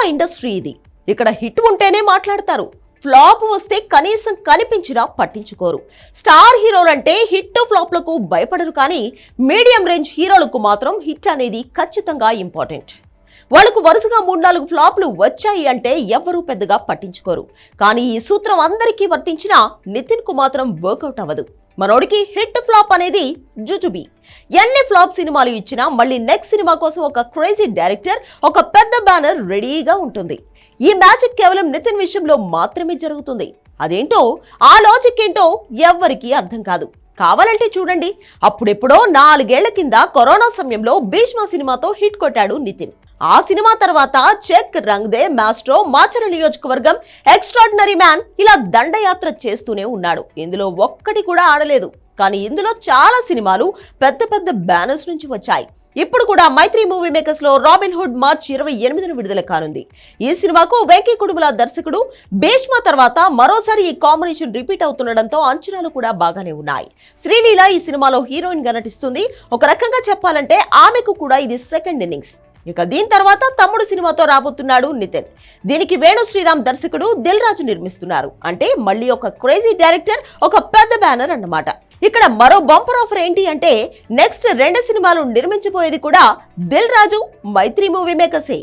Cinema industry ఇది. ఇక్కడ hit ఉంటేనే మాట్లాడతారు. ఫ్లాప్ వస్తే కనీసం కనిపించినా పట్టించుకోరు. స్టార్ హీరోలంటే హిట్ ఫ్లాప్లకు భయపడరు కానీ మీడియం రేంజ్ హీరోలకు మాత్రం హిట్ అనేది ఖచ్చితంగా ఇంపార్టెంట్. వాళ్ళకు వరుసగా మూడు నాలుగు ఫ్లాప్లు వచ్చాయి అంటే ఎవ్వరూ పెద్దగా పట్టించుకోరు. కానీ ఈ సూత్రం అందరికీ వర్తించినా నితిన్కు మాత్రం వర్కౌట్ అవ్వదు. మనోడికి హిట్ ఫ్లాప్ అనేది జుజుబి. ఎన్ని ఫ్లాప్ సినిమాలు ఇచ్చినా మళ్ళీ నెక్స్ట్ సినిమా కోసం ఒక క్రేజీ డైరెక్టర్ ఒక పెద్ద బ్యానర్ రెడీగా ఉంటుంది. ఈ మ్యాజిక్ కేవలం నితిన్ విషయంలో మాత్రమే జరుగుతుంది. అదేంటో ఆ లాజిక్ ఏంటో ఎవ్వరికీ అర్థం కాదు. కావాలంటే చూడండి. అప్పుడెప్పుడో నాలుగేళ్ళ కింద కరోనా సమయంలో భీష్మ సినిమాతో హిట్ కొట్టాడు నితిన్. ఆ సినిమా తర్వాత చెక్ రంగ్దే మాస్ట్రో మాచర నియోజకవర్గం ఎక్స్ట్రాడినరీ మ్యాన్ ఇలా దండయాత్ర చేస్తూనే ఉన్నాడు. ఇందులో ఒక్కటి కూడా ఆడలేదు. కానీ ఇందులో చాలా సినిమాలు పెద్ద పెద్ద బ్యానర్స్ నుంచి వచ్చాయి. ఇప్పుడు కూడా మైత్రి మూవీ మేకర్స్లో రాబిన్ హుడ్ మార్చ్ ఇరవై ఎనిమిదిన విడుదల కానుంది. ఈ సినిమాకు వెంకీ కుడుముల దర్శకుడు భీష్మ తర్వాత మరోసారి ఈ కాంబినేషన్ రిపీట్ అవుతుండడంతో అంచనాలు కూడా బాగానే ఉన్నాయి. శ్రీలీల ఈ సినిమాలో హీరోయిన్గా నటిస్తుంది. ఒక రకంగా చెప్పాలంటే ఆమెకు కూడా ఇది సెకండ్ ఇన్నింగ్స్. ఇక దీని తర్వాత తమ్ముడు సినిమాతో రాబోతున్నాడు నితిన్. దీనికి వేణు శ్రీరామ్ దర్శకుడు దిల్ రాజు నిర్మిస్తున్నారు. అంటే మళ్ళీ ఒక క్రేజీ డైరెక్టర్ ఒక పెద్ద బ్యానర్ అన్నమాట. ఇక్కడ మరో బంపర్ ఆఫర్ ఏంటి అంటే నెక్స్ట్ రెండు సినిమాలు నిర్మించబోయేది కూడా దిల్ రాజు మైత్రి మూవీ మేకర్సే.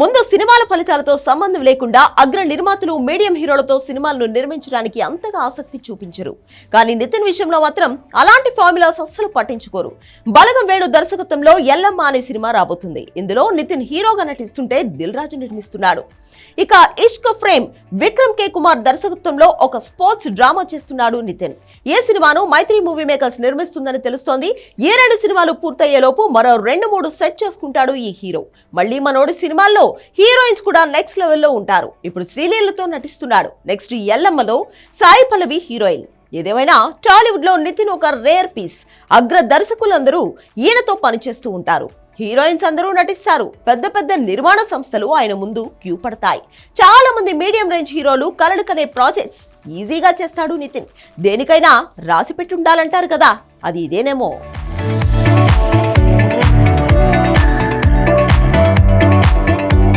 ముందు సినిమాల ఫలితాలతో సంబంధం లేకుండా అగ్ర నిర్మాతలు మీడియం హీరోలతో సినిమాలను నిర్మించడానికి అంతగా ఆసక్తి చూపించరు. కానీ నితిన్ విషయంలో మాత్రం అలాంటి ఫార్ములాస్ అస్సలు పట్టించుకోరు. బలగం వేణు దర్శకత్వంలో ఎల్లమ్మ అనే సినిమా రాబోతుంది. ఇందులో నితిన్ హీరోగా నటిస్తుంటే దిల్ రాజు నిర్మిస్తున్నాడు. ఇక ఇష్క్ ఫ్రేమ్ విక్రమ్ కే. కుమార్ దర్శకత్వంలో ఒక స్పోర్ట్స్ డ్రామా చేస్తున్నాడు నితిన్. ఏ సినిమాను మైత్రి మూవీ మేకర్స్ నిర్మిస్తుందని తెలుస్తోంది. ఏ రెండు సినిమాలు పూర్తయ్యేలోపు మరో రెండు మూడు సెట్ చేసుకుంటాడు ఈ హీరో. మళ్ళీ మనోడి సినిమాల్లో హీరోయిన్స్ కూడా నెక్స్ట్ లెవెల్లో ఉంటారు. ఇప్పుడు శ్రీలీలతో నటిస్తున్నాడు. నెక్స్ట్ ఎల్లమ్మలో సాయి పల్లవి హీరోయిన్. ఏదేమైనా టాలీవుడ్లో నితిన్ ఒక రేర్ పీస్. అగ్ర దర్శకులందరూ ఈయనతో పనిచేస్తూ ఉంటారు. హీరోయిన్స్ అందరూ నటిస్తారు. పెద్ద పెద్ద నిర్మాణ సంస్థలు ఆయన ముందు క్యూ పడతాయి. చాలా మంది మీడియం రేంజ్ హీరోలు కలడుకనే ప్రాజెక్ట్స్ ఈజీగా చేస్తాడు నితిన్. దేనికైనా రాసి పెట్టుండాలంటారు కదా అది ఇదేనేమో.